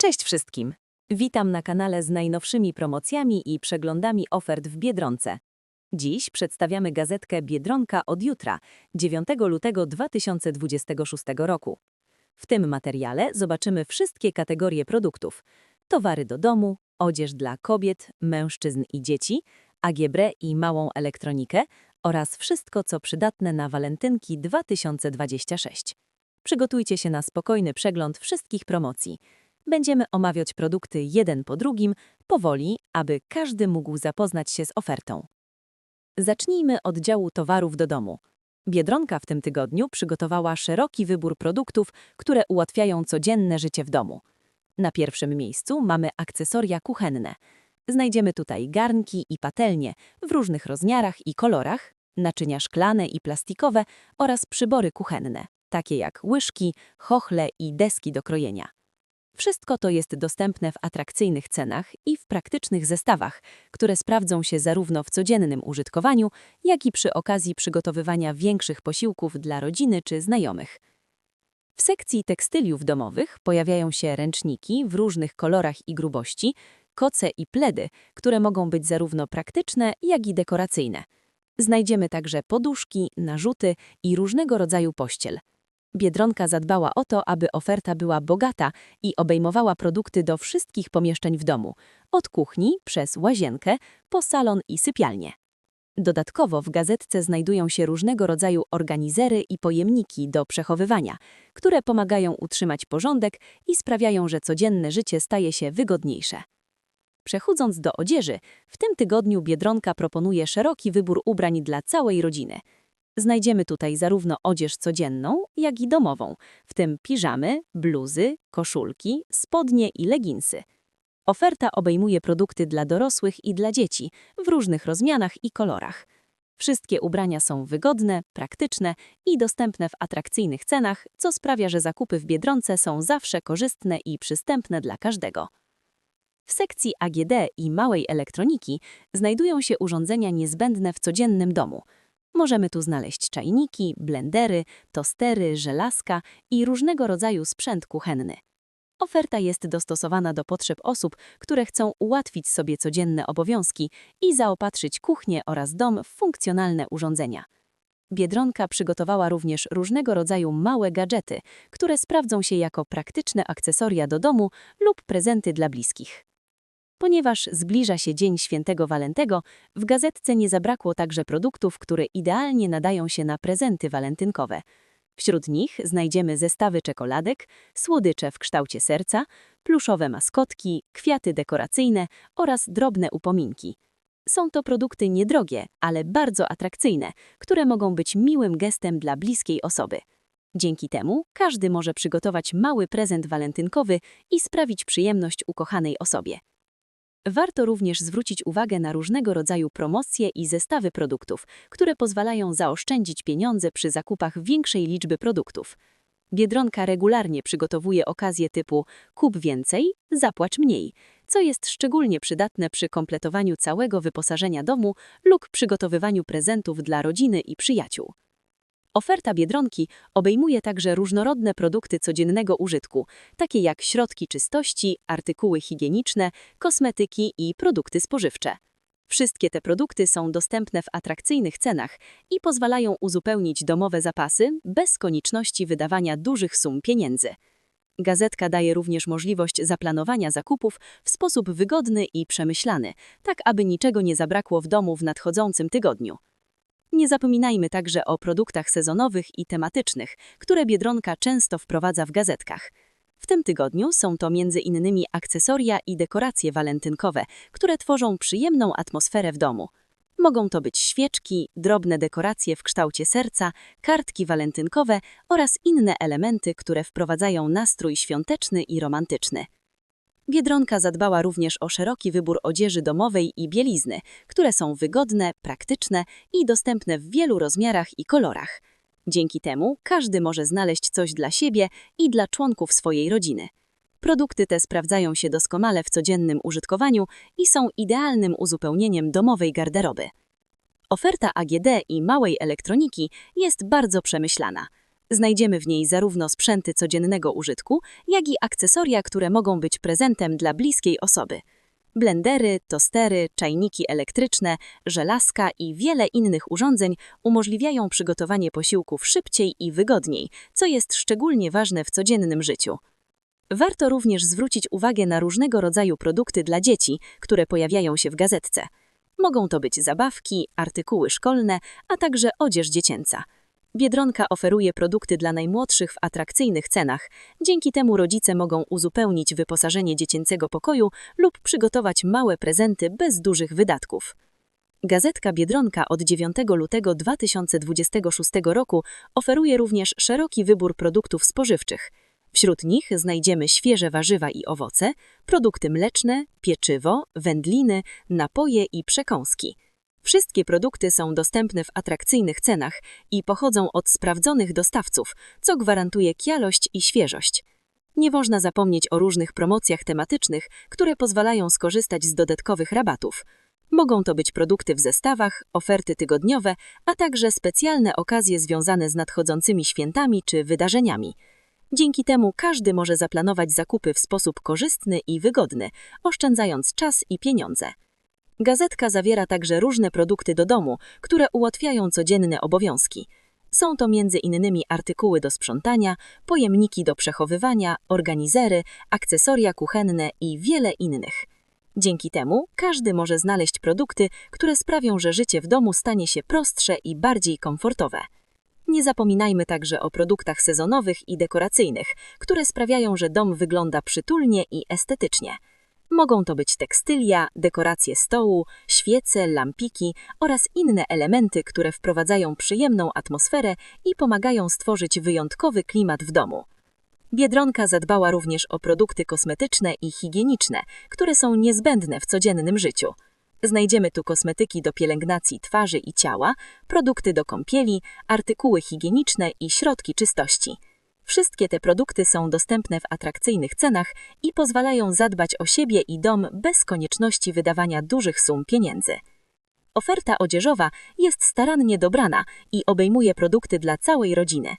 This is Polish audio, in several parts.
Cześć wszystkim! Witam na kanale z najnowszymi promocjami i przeglądami ofert w Biedronce. Dziś przedstawiamy gazetkę Biedronka od jutra, 9 lutego 2026 roku. W tym materiale zobaczymy wszystkie kategorie produktów. Towary do domu, odzież dla kobiet, mężczyzn i dzieci, AGB i małą elektronikę oraz wszystko, co przydatne na walentynki 2026. Przygotujcie się na spokojny przegląd wszystkich promocji. Będziemy omawiać produkty jeden po drugim, powoli, aby każdy mógł zapoznać się z ofertą. Zacznijmy od działu towarów do domu. Biedronka w tym tygodniu przygotowała szeroki wybór produktów, które ułatwiają codzienne życie w domu. Na pierwszym miejscu mamy akcesoria kuchenne. Znajdziemy tutaj garnki i patelnie w różnych rozmiarach i kolorach, naczynia szklane i plastikowe oraz przybory kuchenne, takie jak łyżki, chochle i deski do krojenia. Wszystko to jest dostępne w atrakcyjnych cenach i w praktycznych zestawach, które sprawdzą się zarówno w codziennym użytkowaniu, jak i przy okazji przygotowywania większych posiłków dla rodziny czy znajomych. W sekcji tekstyliów domowych pojawiają się ręczniki w różnych kolorach i grubości, koce i pledy, które mogą być zarówno praktyczne, jak i dekoracyjne. Znajdziemy także poduszki, narzuty i różnego rodzaju pościel. Biedronka zadbała o to, aby oferta była bogata i obejmowała produkty do wszystkich pomieszczeń w domu, od kuchni przez łazienkę po salon i sypialnię. Dodatkowo w gazetce znajdują się różnego rodzaju organizery i pojemniki do przechowywania, które pomagają utrzymać porządek i sprawiają, że codzienne życie staje się wygodniejsze. Przechodząc do odzieży, w tym tygodniu Biedronka proponuje szeroki wybór ubrań dla całej rodziny – Znajdziemy tutaj zarówno odzież codzienną, jak i domową, w tym piżamy, bluzy, koszulki, spodnie i leginsy. Oferta obejmuje produkty dla dorosłych i dla dzieci w różnych rozmianach i kolorach. Wszystkie ubrania są wygodne, praktyczne i dostępne w atrakcyjnych cenach, co sprawia, że zakupy w Biedronce są zawsze korzystne i przystępne dla każdego. W sekcji AGD i małej elektroniki znajdują się urządzenia niezbędne w codziennym domu – Możemy tu znaleźć czajniki, blendery, tostery, żelazka i różnego rodzaju sprzęt kuchenny. Oferta jest dostosowana do potrzeb osób, które chcą ułatwić sobie codzienne obowiązki i zaopatrzyć kuchnię oraz dom w funkcjonalne urządzenia. Biedronka przygotowała również różnego rodzaju małe gadżety, które sprawdzą się jako praktyczne akcesoria do domu lub prezenty dla bliskich. Ponieważ zbliża się Dzień Świętego Walentego, w gazetce nie zabrakło także produktów, które idealnie nadają się na prezenty walentynkowe. Wśród nich znajdziemy zestawy czekoladek, słodycze w kształcie serca, pluszowe maskotki, kwiaty dekoracyjne oraz drobne upominki. Są to produkty niedrogie, ale bardzo atrakcyjne, które mogą być miłym gestem dla bliskiej osoby. Dzięki temu każdy może przygotować mały prezent walentynkowy i sprawić przyjemność ukochanej osobie. Warto również zwrócić uwagę na różnego rodzaju promocje i zestawy produktów, które pozwalają zaoszczędzić pieniądze przy zakupach większej liczby produktów. Biedronka regularnie przygotowuje okazje typu kup więcej, zapłacz mniej, co jest szczególnie przydatne przy kompletowaniu całego wyposażenia domu lub przygotowywaniu prezentów dla rodziny i przyjaciół. Oferta Biedronki obejmuje także różnorodne produkty codziennego użytku, takie jak środki czystości, artykuły higieniczne, kosmetyki i produkty spożywcze. Wszystkie te produkty są dostępne w atrakcyjnych cenach i pozwalają uzupełnić domowe zapasy bez konieczności wydawania dużych sum pieniędzy. Gazetka daje również możliwość zaplanowania zakupów w sposób wygodny i przemyślany, tak aby niczego nie zabrakło w domu w nadchodzącym tygodniu. Nie zapominajmy także o produktach sezonowych i tematycznych, które Biedronka często wprowadza w gazetkach. W tym tygodniu są to m.in. akcesoria i dekoracje walentynkowe, które tworzą przyjemną atmosferę w domu. Mogą to być świeczki, drobne dekoracje w kształcie serca, kartki walentynkowe oraz inne elementy, które wprowadzają nastrój świąteczny i romantyczny. Biedronka zadbała również o szeroki wybór odzieży domowej i bielizny, które są wygodne, praktyczne i dostępne w wielu rozmiarach i kolorach. Dzięki temu każdy może znaleźć coś dla siebie i dla członków swojej rodziny. Produkty te sprawdzają się doskonale w codziennym użytkowaniu i są idealnym uzupełnieniem domowej garderoby. Oferta AGD i małej elektroniki jest bardzo przemyślana – Znajdziemy w niej zarówno sprzęty codziennego użytku, jak i akcesoria, które mogą być prezentem dla bliskiej osoby. Blendery, tostery, czajniki elektryczne, żelazka i wiele innych urządzeń umożliwiają przygotowanie posiłków szybciej i wygodniej, co jest szczególnie ważne w codziennym życiu. Warto również zwrócić uwagę na różnego rodzaju produkty dla dzieci, które pojawiają się w gazetce. Mogą to być zabawki, artykuły szkolne, a także odzież dziecięca. Biedronka oferuje produkty dla najmłodszych w atrakcyjnych cenach. Dzięki temu rodzice mogą uzupełnić wyposażenie dziecięcego pokoju lub przygotować małe prezenty bez dużych wydatków. Gazetka Biedronka od 9 lutego 2026 roku oferuje również szeroki wybór produktów spożywczych. Wśród nich znajdziemy świeże warzywa i owoce, produkty mleczne, pieczywo, wędliny, napoje i przekąski. Wszystkie produkty są dostępne w atrakcyjnych cenach i pochodzą od sprawdzonych dostawców, co gwarantuje kialość i świeżość. Nie można zapomnieć o różnych promocjach tematycznych, które pozwalają skorzystać z dodatkowych rabatów. Mogą to być produkty w zestawach, oferty tygodniowe, a także specjalne okazje związane z nadchodzącymi świętami czy wydarzeniami. Dzięki temu każdy może zaplanować zakupy w sposób korzystny i wygodny, oszczędzając czas i pieniądze. Gazetka zawiera także różne produkty do domu, które ułatwiają codzienne obowiązki. Są to m.in. artykuły do sprzątania, pojemniki do przechowywania, organizery, akcesoria kuchenne i wiele innych. Dzięki temu każdy może znaleźć produkty, które sprawią, że życie w domu stanie się prostsze i bardziej komfortowe. Nie zapominajmy także o produktach sezonowych i dekoracyjnych, które sprawiają, że dom wygląda przytulnie i estetycznie. Mogą to być tekstylia, dekoracje stołu, świece, lampiki oraz inne elementy, które wprowadzają przyjemną atmosferę i pomagają stworzyć wyjątkowy klimat w domu. Biedronka zadbała również o produkty kosmetyczne i higieniczne, które są niezbędne w codziennym życiu. Znajdziemy tu kosmetyki do pielęgnacji twarzy i ciała, produkty do kąpieli, artykuły higieniczne i środki czystości. Wszystkie te produkty są dostępne w atrakcyjnych cenach i pozwalają zadbać o siebie i dom bez konieczności wydawania dużych sum pieniędzy. Oferta odzieżowa jest starannie dobrana i obejmuje produkty dla całej rodziny.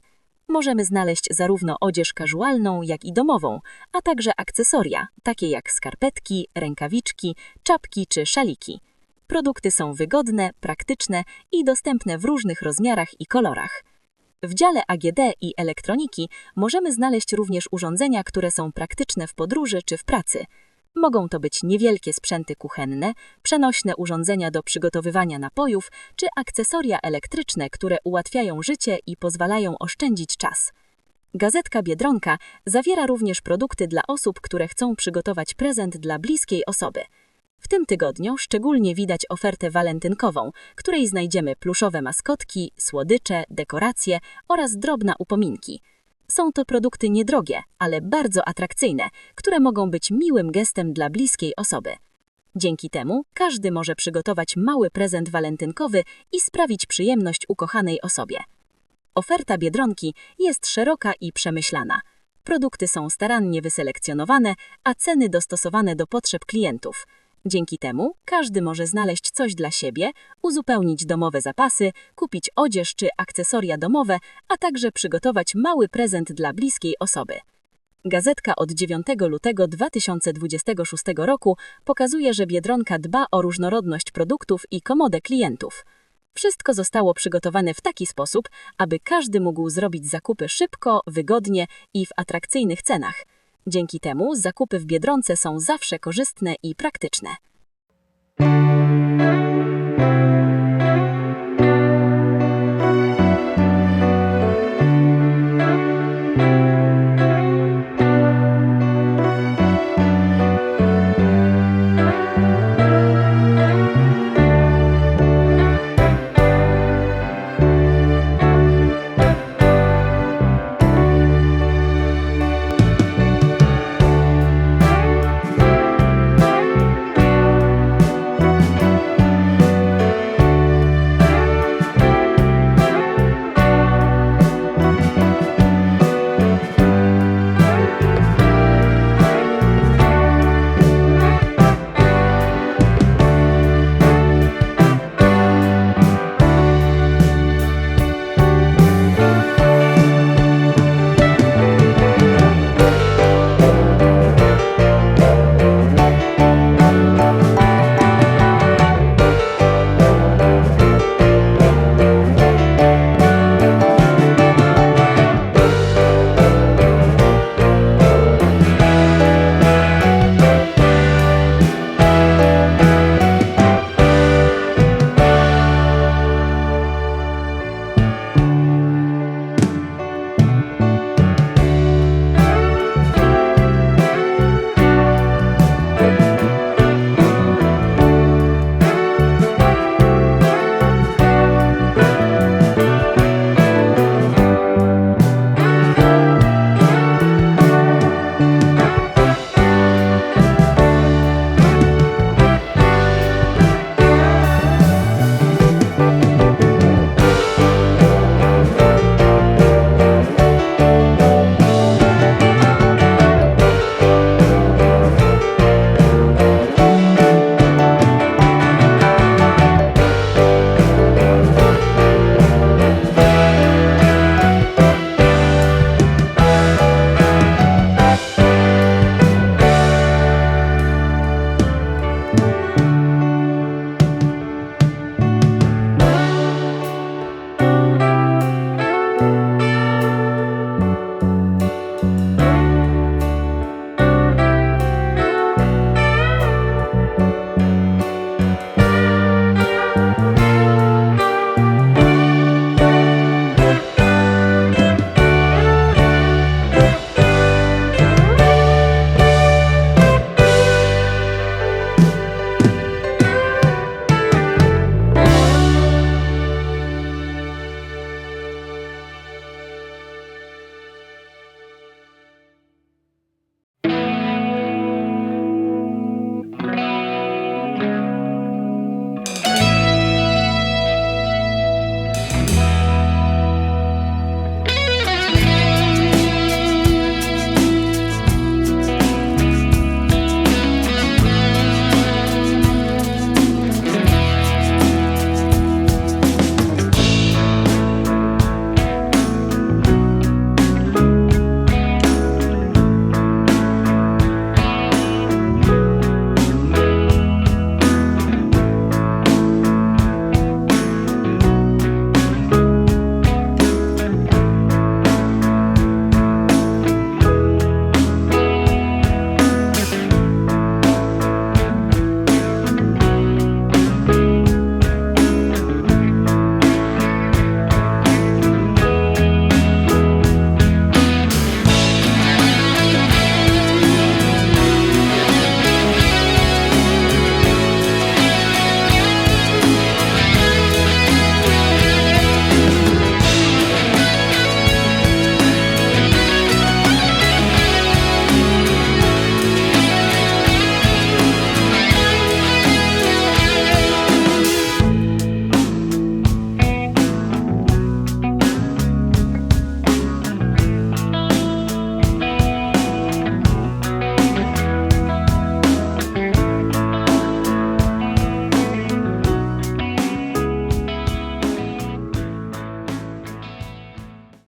Możemy znaleźć zarówno odzież casualną, jak i domową, a także akcesoria, takie jak skarpetki, rękawiczki, czapki czy szaliki. Produkty są wygodne, praktyczne i dostępne w różnych rozmiarach i kolorach. W dziale AGD i elektroniki możemy znaleźć również urządzenia, które są praktyczne w podróży czy w pracy. Mogą to być niewielkie sprzęty kuchenne, przenośne urządzenia do przygotowywania napojów czy akcesoria elektryczne, które ułatwiają życie i pozwalają oszczędzić czas. Gazetka Biedronka zawiera również produkty dla osób, które chcą przygotować prezent dla bliskiej osoby. W tym tygodniu szczególnie widać ofertę walentynkową, której znajdziemy pluszowe maskotki, słodycze, dekoracje oraz drobna upominki. Są to produkty niedrogie, ale bardzo atrakcyjne, które mogą być miłym gestem dla bliskiej osoby. Dzięki temu każdy może przygotować mały prezent walentynkowy i sprawić przyjemność ukochanej osobie. Oferta Biedronki jest szeroka i przemyślana. Produkty są starannie wyselekcjonowane, a ceny dostosowane do potrzeb klientów – Dzięki temu każdy może znaleźć coś dla siebie, uzupełnić domowe zapasy, kupić odzież czy akcesoria domowe, a także przygotować mały prezent dla bliskiej osoby. Gazetka od 9 lutego 2026 roku pokazuje, że Biedronka dba o różnorodność produktów i komodę klientów. Wszystko zostało przygotowane w taki sposób, aby każdy mógł zrobić zakupy szybko, wygodnie i w atrakcyjnych cenach. Dzięki temu zakupy w Biedronce są zawsze korzystne i praktyczne.